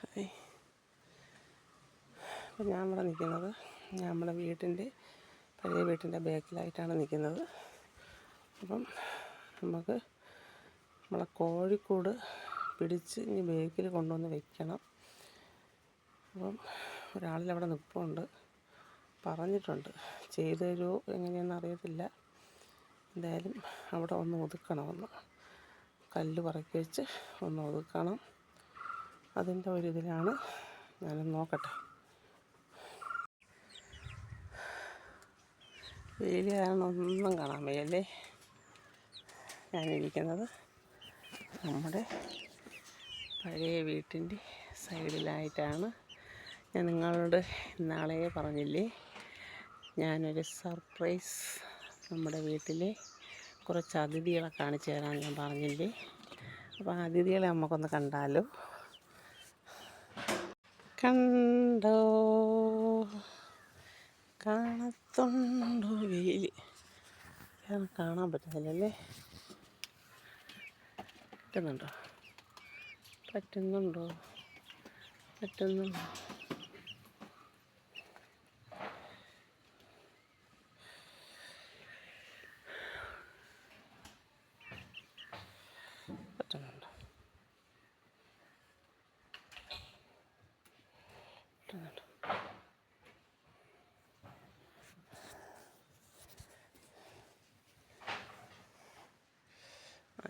Hi. അപ്പം ഞാൻ ഇവിടെ നിൽക്കുന്നത് നമ്മുടെ വീട്ടിന്റെ പഴയ വീട്ടിന്റെ ബാക്കിലായിട്ടാണ് നിൽക്കുന്നത് അപ്പം നമുക്ക് നമ്മളെ കോഴിക്കൂട് പിടിച്ച് ഇനി ബാക്കിൽ കൊണ്ടുവന്ന് വെക്കണം. അപ്പം ഒരാളിലവിടെ നിൽപ്പുണ്ട് പറഞ്ഞിട്ടുണ്ട് ചെയ്തു തരുമോ എങ്ങനെയാണെന്ന് അറിയത്തില്ല. എന്തായാലും അവിടെ ഒന്ന് ഒതുക്കണം ഒതുക്കണമെന്ന്. കല്ല് പറക്കി വെച്ച് ഒന്ന് ഒതുക്കണം. അതിന്റെ ഒരു ഇതിലാണ് ഞാൻ നോക്കട്ടെ. വെയിൽ കാരണം ഒന്നും കാണാൻ വയ്യല്ലേ? ഞാനിരിക്കുന്നത് നമ്മുടെ പഴയ വീട്ടിന്റെ സൈഡിലായിട്ടാണ്. ഞാൻ നിങ്ങളോട് നാളെ പറഞ്ഞില്ലേ ഞാനൊരു സർപ്രൈസ് നമ്മുടെ വീട്ടിലെ കുറച്ച് അതിഥികളെ കാണിച്ചു തരാൻ ഞാൻ പറഞ്ഞില്ലേ. അപ്പോൾ അതിഥികളെ നമുക്കൊന്ന് കണ്ടാലോ? കണ്ടോ? കാണത്തുണ്ടോ വെയിൽ കാണാൻ പറ്റുന്നില്ലല്ലേ? പറ്റുന്നുണ്ടോ പറ്റുന്നുണ്ടോ? പറ്റുന്നുണ്ടോ? പറ്റുന്നുണ്ടോ?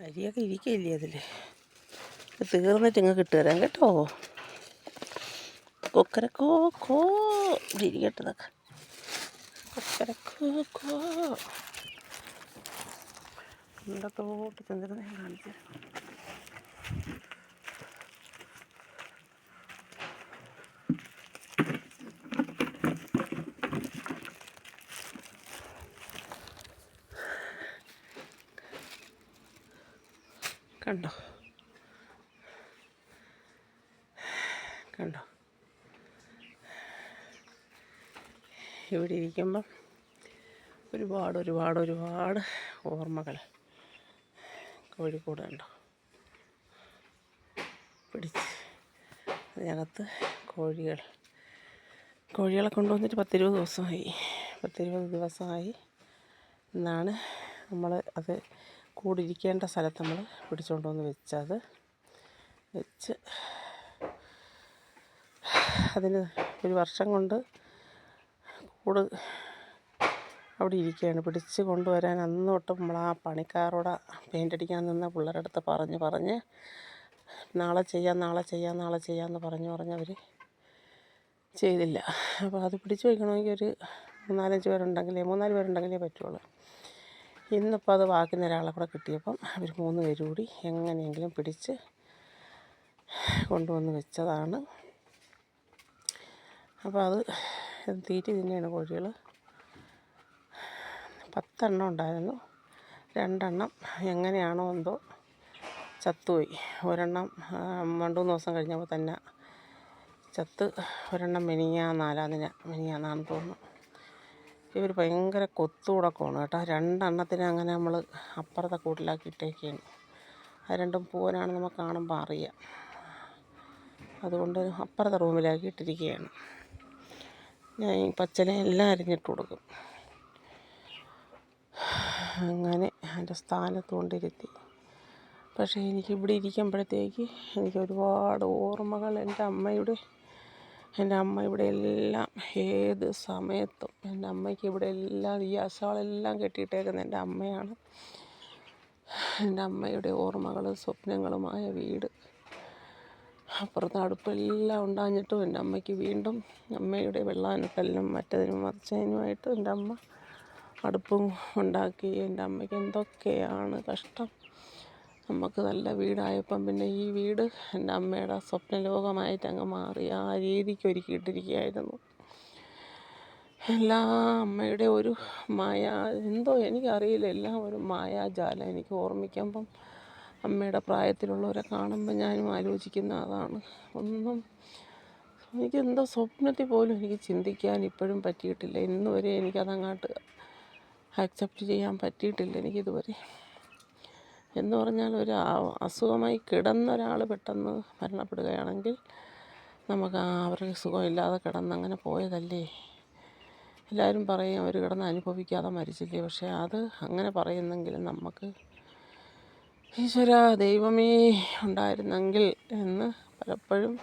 അരിയൊക്കെ ഇരിക്കില്ലേ അതിൽ തീർന്നിട്ട് ഇങ്ങ് കിട്ടുതരാം കേട്ടോ. കൊക്കരക്കോ കോ. ഇവിടെ ഇരിക്കട്ടതൊക്കെ കൊക്കരക്കോ കോ. കണ്ടത്തോട്ട് ചെന്നിരുന്ന് ഞാൻ കാണിച്ചു. കണ്ടോ? കണ്ടോ? ഇവിടെ ഇരിക്കുമ്പം ഒരുപാട് ഒരുപാട് ഒരുപാട് ഓർമ്മകൾ കോഴിക്കോട് കണ്ടോ? പിടിച്ച് അതിനകത്ത് കോഴികൾ കോഴികളെ കൊണ്ടുവന്നിട്ട് പത്തിരുപത് ദിവസമായി. പത്തിരുപത് ദിവസമായി എന്നാണ് നമ്മൾ അത് കൂടിരിക്കേണ്ട സ്ഥലത്ത് നമ്മൾ പിടിച്ചുകൊണ്ട് വന്ന് വെച്ചത്. വെച്ച് അതിന് ഒരു വർഷം കൊണ്ട് കൂട് അവിടെ ഇരിക്കുകയാണ്. പിടിച്ച് കൊണ്ടുവരാൻ അന്ന് തൊട്ട് നമ്മൾ ആ പണിക്കാരോട് പെയിന്റ് അടിക്കാൻ നിന്ന പിള്ളേരുടെ അടുത്ത് പറഞ്ഞ് പറഞ്ഞ് നാളെ ചെയ്യാം നാളെ ചെയ്യാം നാളെ ചെയ്യാമെന്ന് പറഞ്ഞ് പറഞ്ഞ് അവർ ചെയ്തില്ല. അപ്പോൾ അത് പിടിച്ച് വയ്ക്കണമെങ്കിൽ ഒരു മൂന്നാലഞ്ച് പേരുണ്ടെങ്കിലേ മൂന്നാൽ പേരുണ്ടെങ്കിലേ പറ്റുള്ളൂ. ഇന്നിപ്പോൾ അത് വാക്കുന്ന ഒരാളെ കൂടെ കിട്ടിയപ്പം അവർ മൂന്ന് പേര് കൂടി എങ്ങനെയെങ്കിലും പിടിച്ച് കൊണ്ടുവന്ന് വെച്ചതാണ്. അപ്പോൾ അത് തീറ്റി തിന്നെയാണ് കോഴികൾ പത്തെണ്ണം ഉണ്ടായിരുന്നു. രണ്ടെണ്ണം എങ്ങനെയാണോ എന്തോ ചത്തുപോയി. ഒരെണ്ണം രണ്ടു മൂന്ന് ദിവസം കഴിഞ്ഞപ്പോൾ തന്നെ ചത്ത് ഒരെണ്ണം മെനിയാന്നാലാന്നിന് മെനിയാന്നാന്ന് തോന്നുന്നു. ഇവർ ഭയങ്കര കൊത്തുടക്കമാണ് കേട്ടോ. രണ്ടെണ്ണത്തിനെ അങ്ങനെ നമ്മൾ അപ്പുറത്തെ കൂട്ടിലാക്കി ഇട്ടേക്കാണ് അത് രണ്ടും പൂവനാണ് നമുക്ക് കാണുമ്പോൾ അറിയാം. അതുകൊണ്ട് അപ്പുറത്തെ റൂമിലാക്കി ഇട്ടിരിക്കുകയാണ് ഞാൻ ഈ പച്ചല എല്ലാം അരിഞ്ഞിട്ട് കൊടുക്കും. അങ്ങനെ എന്റെ സ്ഥാനത്ത് കൊണ്ടിരുത്തി. പക്ഷേ എനിക്ക് ഇവിടെ ഇരിക്കുമ്പോഴത്തേക്ക് എനിക്ക് ഒരുപാട് ഓർമ്മകൾ എന്റെ അമ്മയുടെ എന്റെ അമ്മ ഇവിടെ എല്ലാം ഏത് സമയത്തും എന്റെ അമ്മയ്ക്ക് ഇവിടെ എല്ലാം ഈ അശാളെല്ലാം കെട്ടിയിട്ടേക്കുന്നത് എന്റെ അമ്മയാണ്. എന്റെ അമ്മയുടെ ഓർമ്മകളും സ്വപ്നങ്ങളുമായ വീട്. അപ്പുറത്ത് അടുപ്പെല്ലാം ഉണ്ടാഞ്ഞിട്ടും എന്റെ അമ്മയ്ക്ക് വീണ്ടും അമ്മയുടെ വെള്ളാനക്കല്ലിനും മറ്റതിനും മറിച്ചതിനുമായിട്ട് എന്റെ അമ്മ അടുപ്പും ഉണ്ടാക്കി എന്റെ അമ്മയ്ക്ക് എന്തൊക്കെയാണ് കഷ്ടം. നമുക്ക് നല്ല വീടായപ്പം പിന്നെ ഈ വീട് എന്റെ അമ്മയുടെ സ്വപ്നലോകമായിട്ട് അങ്ങ് മാറി ആ രീതിക്ക് ഒരുക്കിയിട്ടിരിക്കുകയായിരുന്നു. എല്ലാ അമ്മയുടെ ഒരു മായ എന്തോ എനിക്കറിയില്ല എല്ലാം ഒരു മായാജാല എനിക്ക് ഓർമ്മിക്കുമ്പം അമ്മയുടെ പ്രായത്തിലുള്ളവരെ കാണുമ്പോൾ ഞാനും ആലോചിക്കുന്ന അതാണ്. ഒന്നും എനിക്ക് എന്തോ സ്വപ്നത്തിൽ പോലും എനിക്ക് ചിന്തിക്കാൻ ഇപ്പോഴും പറ്റിയിട്ടില്ല. ഇന്നുവരെ എനിക്കതങ്ങോട്ട് ആക്സെപ്റ്റ് ചെയ്യാൻ പറ്റിയിട്ടില്ല എനിക്കിതുവരെ. എന്ന് പറഞ്ഞാൽ ഒരു അസുഖമായി കിടന്ന ഒരാൾ പെട്ടെന്ന് മരണപ്പെടുകയാണെങ്കിൽ നമുക്ക് അവർക്ക് സുഖമില്ലാതെ കിടന്ന് അങ്ങനെ പോയതല്ലേ? എല്ലാവരും പറയും അവർ കിടന്ന് അനുഭവിക്കാതെ മരിച്ചില്ലേ? പക്ഷേ അത് അങ്ങനെ പറയുന്നെങ്കിലും നമുക്ക് ഈശ്വര ദൈവമേ ഉണ്ടായിരുന്നെങ്കിൽ എന്ന് പലപ്പോഴും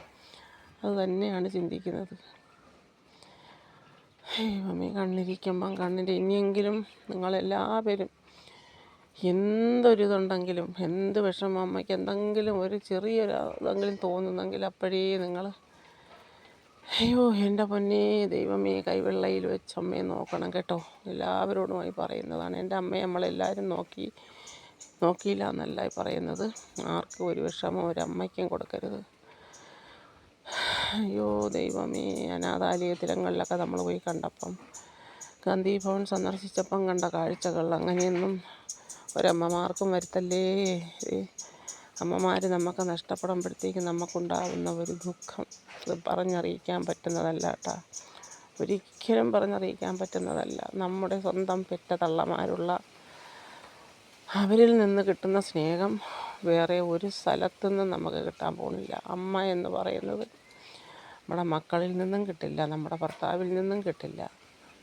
അത് തന്നെയാണ് ചിന്തിക്കുന്നത്. ദൈവമേ കണ്ണിരിക്കുമ്പം കണ്ണിന്റെ ഇനിയെങ്കിലും നിങ്ങളെല്ലാവരും എന്തൊരിതുണ്ടെങ്കിലും എന്ത് വിഷമം അമ്മയ്ക്ക് എന്തെങ്കിലും ഒരു ചെറിയൊരു ഇതെങ്കിലും തോന്നുന്നെങ്കിൽ അപ്പോഴേ നിങ്ങൾ അയ്യോ എന്റെ പൊന്നേ ദൈവമേ കൈവെള്ളയിൽ വെച്ച് അമ്മയെ നോക്കണം കേട്ടോ. എല്ലാവരോടുമായി പറയുന്നതാണ്. എന്റെ അമ്മയെ നമ്മളെല്ലാവരും നോക്കി നോക്കിയില്ല എന്നല്ല പറയുന്നത്. ആർക്കും ഒരു വിഷമം ഒരമ്മയ്ക്കും കൊടുക്കരുത്. അയ്യോ ദൈവമേ അനാഥാലയത്തിലങ്ങളിലൊക്കെ നമ്മൾ പോയി കണ്ടപ്പം ഗാന്ധി ഭവൻ സന്ദർശിച്ചപ്പം കണ്ട കാഴ്ചകൾ അങ്ങനെയൊന്നും ഒരമ്മമാർക്കും വരുത്തല്ലേ? അമ്മമാർ നമുക്ക് നഷ്ടപ്പെടുമ്പോഴത്തേക്ക് നമുക്കുണ്ടാകുന്ന ഒരു ദുഃഖം. അത് പറഞ്ഞറിയിക്കാൻ പറ്റുന്നതല്ല കേട്ടോ ഒരിക്കലും പറഞ്ഞറിയിക്കാൻ പറ്റുന്നതല്ല. നമ്മുടെ സ്വന്തം പെറ്റ തള്ളമാരുള്ള അവരിൽ നിന്ന് കിട്ടുന്ന സ്നേഹം വേറെ ഒരു സ്ഥലത്തു നിന്നും നമുക്ക് കിട്ടാൻ പോകുന്നില്ല അമ്മ എന്ന് പറയുന്നത് നമ്മുടെ മക്കളിൽ നിന്നും കിട്ടില്ല. നമ്മുടെ ഭർത്താവിൽ നിന്നും കിട്ടില്ല.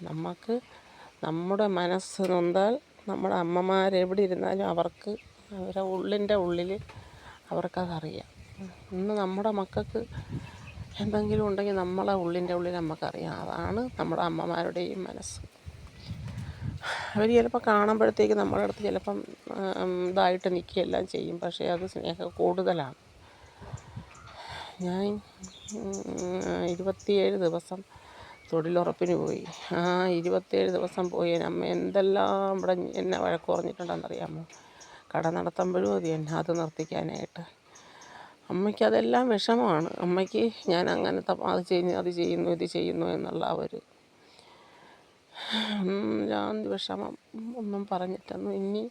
നമുക്ക് നമ്മുടെ മനസ്സ് നൊന്താൽ നമ്മുടെ അമ്മമാർ എവിടെ ഇരുന്നാലും അവർക്ക് അവരുടെ ഉള്ളിന്റെ ഉള്ളിൽ അവർക്കതറിയാം. ഇന്ന് നമ്മുടെ മക്കൾക്ക് എന്തെങ്കിലും ഉണ്ടെങ്കിൽ നമ്മളെ ഉള്ളിന്റെ ഉള്ളിൽ നമുക്കറിയാം. അതാണ് നമ്മുടെ അമ്മമാരുടെയും മനസ്സ്. അവർ ചിലപ്പോൾ കാണുമ്പോഴത്തേക്ക് നമ്മുടെ അടുത്ത് ചിലപ്പം ഇതായിട്ട് നിൽക്കുകയെല്ലാം ചെയ്യും. പക്ഷേ അത് സ്നേഹം കൂടുതലാണ്. ഞാൻ ഇരുപത്തിയേഴ് ദിവസം തൊഴിലുറപ്പിന് പോയി. ആ ഇരുപത്തേഴ് ദിവസം പോയി. അമ്മ എന്തെല്ലാം ഇവിടെ എന്നെ വഴക്ക് പറഞ്ഞിട്ടുണ്ടെന്നറിയാമോ? കട നടത്തുമ്പോഴും അത് തന്നെ അത് നിർത്തിക്കാനായിട്ട്. അമ്മയ്ക്ക് അതെല്ലാം വിഷമമാണ്. അമ്മയ്ക്ക് ഞാൻ അങ്ങനത്തെ അത് ചെയ്യുന്നു അത് ചെയ്യുന്നു ഇത് ചെയ്യുന്നു എന്നുള്ള ഒരു ഞാൻ വിഷമം ഒന്നും പറഞ്ഞിട്ടൊന്നും ഇനി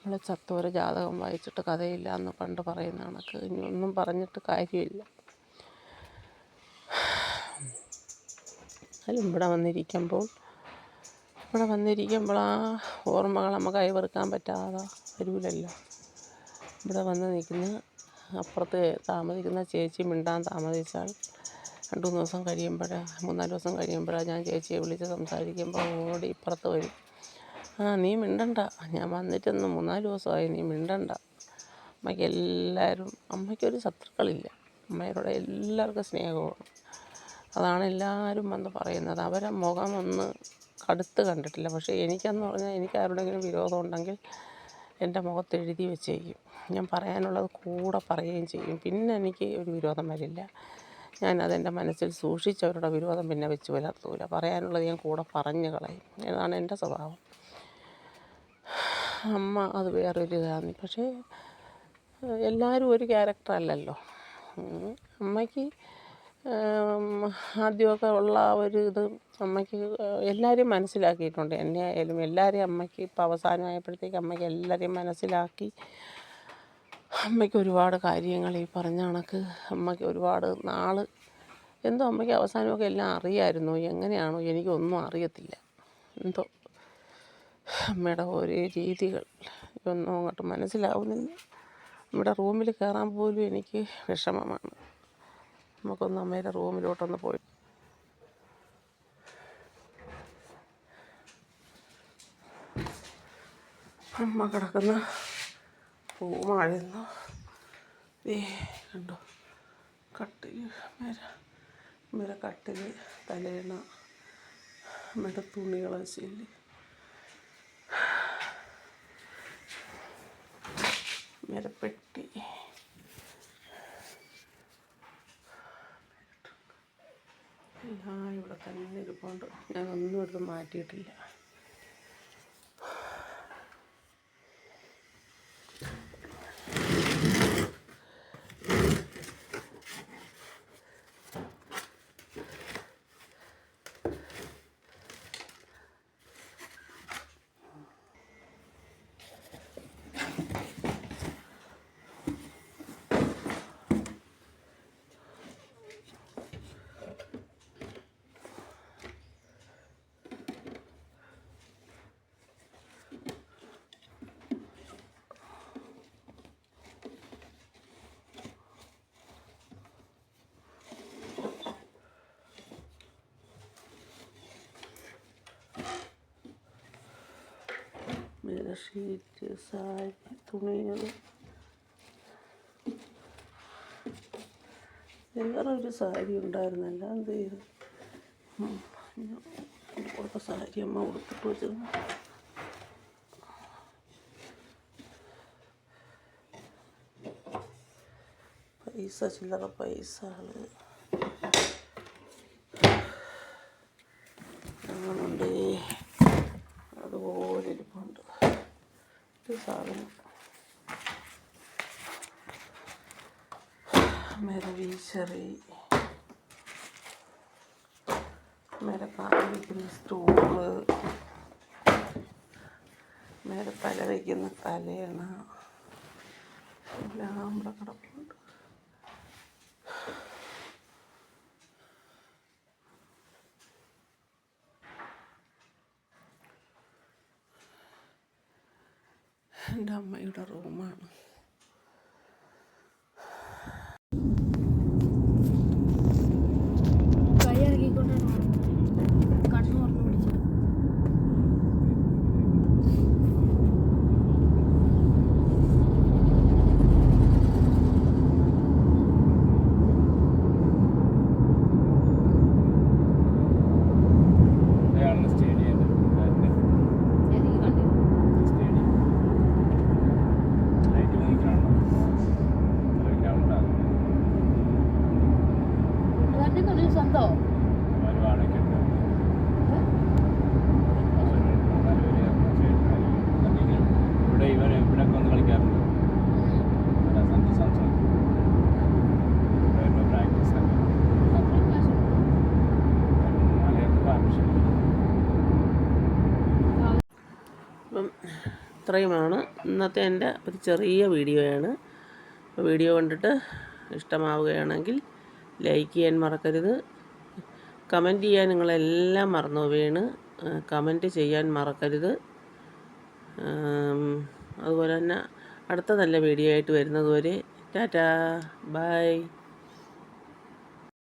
നമ്മൾ ചത്തോര ജാതകം വായിച്ചിട്ട് കഥയില്ല എന്ന് പണ്ട് പറയുന്ന കണക്ക്. ഇനി ഒന്നും പറഞ്ഞിട്ട് കാര്യമില്ല. എന്നാലും ഇവിടെ വന്നിരിക്കുമ്പോൾ ഇവിടെ വന്നിരിക്കുമ്പോൾ ആ ഓർമ്മകൾ നമുക്ക് അയവിറക്കാൻ പറ്റാതെ വരൂലല്ലോ. ഇവിടെ വന്ന് നിൽക്കുന്ന അപ്പുറത്ത് താമസിക്കുന്ന ചേച്ചി മിണ്ടാൻ താമസിച്ചാൽ രണ്ടു മൂന്ന് ദിവസം കഴിയുമ്പോഴേ മൂന്നാൽ ദിവസം കഴിയുമ്പോഴാണ് ഞാൻ ചേച്ചിയെ വിളിച്ച് സംസാരിക്കുമ്പോൾ ഓടി ഇപ്പുറത്ത് വരും. ആ നീ മിണ്ടണ്ട. ഞാൻ വന്നിട്ടൊന്ന് മൂന്നാൽ ദിവസമായി നീ മിണ്ടണ്ട. അമ്മയ്ക്ക് എല്ലാവരും അമ്മയ്ക്കൊരു ശത്രുക്കളില്ല. അമ്മയോട് എല്ലാവർക്കും സ്നേഹമാണ്. അതാണ് എല്ലാവരും വന്ന് പറയുന്നത്. അവരെ മുഖം ഒന്ന് കടുത്ത് കണ്ടിട്ടില്ല. പക്ഷേ എനിക്കെന്ന് പറഞ്ഞാൽ എനിക്ക് ആരുടെങ്കിലും വിരോധം ഉണ്ടെങ്കിൽ എന്റെ മുഖത്ത് എഴുതി വെച്ചേക്കും. ഞാൻ പറയാനുള്ളത് കൂടെ പറയുകയും ചെയ്യും. പിന്നെ എനിക്ക് ഒരു വിരോധം വരില്ല. ഞാൻ അതെന്റെ മനസ്സിൽ സൂക്ഷിച്ചവരുടെ വിരോധം പിന്നെ വെച്ച് പുലർത്തൂല. പറയാനുള്ളത് ഞാൻ കൂടെ പറഞ്ഞു കളയും. അതാണ് എന്റെ സ്വഭാവം. അമ്മ അത് വേറൊരു ഇതാണ് പക്ഷേ എല്ലാവരും ഒരു ക്യാരക്ടർ അല്ലല്ലോ അമ്മയ്ക്ക് ആദ്യമൊക്കെ ഉള്ള ആ ഒരു ഇത് അമ്മയ്ക്ക് എല്ലാവരെയും മനസ്സിലാക്കിയിട്ടുണ്ട്. എന്നെ ആയാലും എല്ലാവരെയും അമ്മയ്ക്ക് ഇപ്പം അവസാനമായപ്പോഴത്തേക്ക് അമ്മയ്ക്ക് എല്ലാവരെയും മനസ്സിലാക്കി അമ്മയ്ക്ക് ഒരുപാട് കാര്യങ്ങൾ ഈ പറഞ്ഞ കണക്ക് അമ്മയ്ക്ക് ഒരുപാട് നാൾ എന്തോ അമ്മയ്ക്ക് അവസാനമൊക്കെ എല്ലാം അറിയായിരുന്നു. എങ്ങനെയാണോ എനിക്കൊന്നും അറിയത്തില്ല. എന്തോ അമ്മയുടെ ഓരോ രീതികൾ ഒന്നും അങ്ങോട്ട് മനസ്സിലാവുന്നില്ല. നമ്മുടെ റൂമിൽ കയറാൻ പോലും എനിക്ക് വിഷമമാണ്. നമുക്കൊന്ന് അമ്മയുടെ റൂമിലോട്ടൊന്ന് പോയി. അമ്മ കിടക്കുന്ന റൂമായിരുന്നു ഏ കണ്ടോ? കട്ടിൽ മേര മേര കട്ടിൽ തലേണ അമ്മയുടെ തുണികൾ ശരി മേര പെട്ടി. എല്ലാം ഇവിടെ തന്നെ ഇരിപ്പുണ്ട്. ഞാനൊന്നും എടുത്ത് മാറ്റിയിട്ടില്ല. ഷീറ്റ് സാരി തുണികൾ വേറെ ഒരു സാരി ഉണ്ടായിരുന്നല്ല എന്ത് ചെയ്തു? സാരി അമ്മ കൊടുത്തിട്ട് വെച്ചിരുന്നു. പൈസ ചില്ലറ പൈസകൾ അങ്ങനുണ്ട് അതുപോലെ ഇരിപ്പുണ്ട് ഒരു സാധനം. മെരവീശറി വീശറി മേരെ കാൽ വയ്ക്കുന്ന സ്റ്റൂൾ മേരെ തല വയ്ക്കുന്ന തലയണ എല്ലാം ഇവിടെ കിടപ്പുണ്ട്. എന്റെ അമ്മയുടെ റൂമാണ്. അപ്പം ഇത്രയുമാണ് ഇന്നത്തെ എന്റെ ഒരു ചെറിയ വീഡിയോയാണ്. വീഡിയോ കണ്ടിട്ട് ഇഷ്ടമാവുകയാണെങ്കിൽ ലൈക്ക് ചെയ്യാൻ മറക്കരുത്. കമന്റ് ചെയ്യാൻ നിങ്ങളെല്ലാം മറന്നു വീണ്. കമന്റ് ചെയ്യാൻ മറക്കരുത്. അതുപോലെ തന്നെ അടുത്ത നല്ല വീഡിയോ ആയിട്ട് വരുന്നതുവരെ ടാറ്റാ. ബൈ.